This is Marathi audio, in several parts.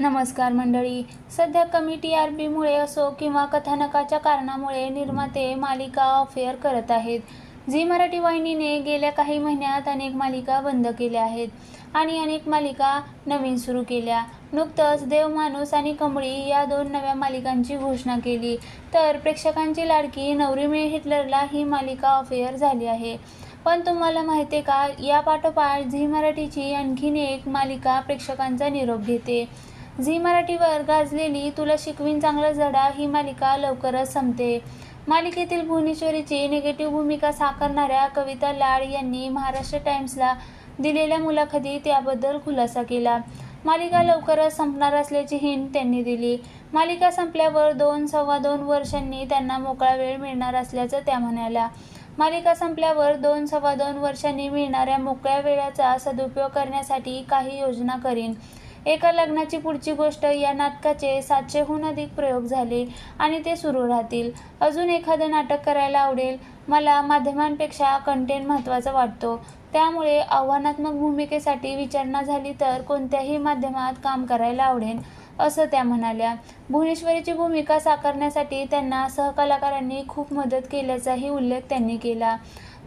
नमस्कार मंडळी. सध्या कमी टी आर पीमुळे असो किंवा कथानकाच्या कारणामुळे निर्माते मालिका ऑफेअर करत आहेत. झी मराठी वाहिनीने गेल्या काही महिन्यात अनेक मालिका बंद केल्या आहेत आणि अनेक मालिका नवीन सुरू केल्या. नुकतंच देवमाणूस आणि कमळी या दोन नव्या मालिकांची घोषणा केली. तर प्रेक्षकांची लाडकी नवरी मे हिटलरला ही मालिका ऑफेअर झाली आहे. पण तुम्हाला माहिती आहे का या पाठोपाठ झी मराठीची आणखीन एक मालिका प्रेक्षकांचा निरोप घेते. झी मराठीवर गाजलेली तुला शिकवीन चांगला जडा ही मालिका लवकरच संपते. मालिकेतील भुवनेश्वरीची निगेटिव्ह भूमिका साकारणाऱ्या कविता लाड यांनी महाराष्ट्र टाइम्सला दिलेल्या मुलाखतीत याबद्दल खुलासा केला. मालिका लवकरच संपणार असल्याची हिंट त्यांनी दिली. मालिका संपल्यावर दोन सव्वा दोन वर्षांनी त्यांना मोकळा वेळ मिळणार असल्याचं त्या म्हणाल्या. मालिका संपल्यावर दोन सव्वा दोन वर्षांनी मिळणाऱ्या मोकळ्या वेळाचा सदुपयोग करण्यासाठी काही योजना करीन. एका लग्नाची पुढची गोष्ट या नाटकाचे सातशेहून अधिक प्रयोग झाले आणि ते सुरू राहतील. अजून एखादं नाटक करायला आवडेल मला माध्यमांपेक्षा कंटेंट महत्त्वाचा वाटतो. त्यामुळे आव्हानात्मक भूमिकेसाठी विचारणा झाली तर कोणत्याही माध्यमात काम करायला आवडेल. असं त्या म्हणाल्या. भुवनेश्वरीची भूमिका साकारण्यासाठी त्यांना सहकलाकारांनी खूप मदत केल्याचाही उल्लेख त्यांनी केला.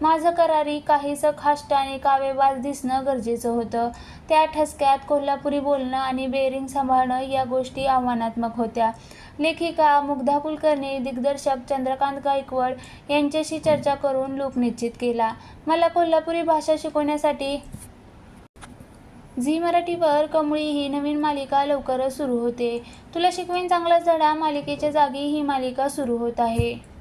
माझं करारी काहीसं खाष्ट आणि कावेबाज दिसणं गरजेचं होतं. त्या ठसक्यात कोल्हापुरी बोलणं आणि बेरिंग सांभाळणं या गोष्टी आव्हानात्मक होत्या. लेखिका मुग्धा कुलकर्णी दिग्दर्शक चंद्रकांत गायकवाड यांच्याशी चर्चा करून लोक निश्चित केला. मला कोल्हापुरी भाषा शिकवण्यासाठी झी मराठीवर कमळी ही नवीन मालिका लवकरच सुरू होते. तुला शिकवेन चांगला धडा मालिकेच्या जागी ही मालिका सुरू होत आहे.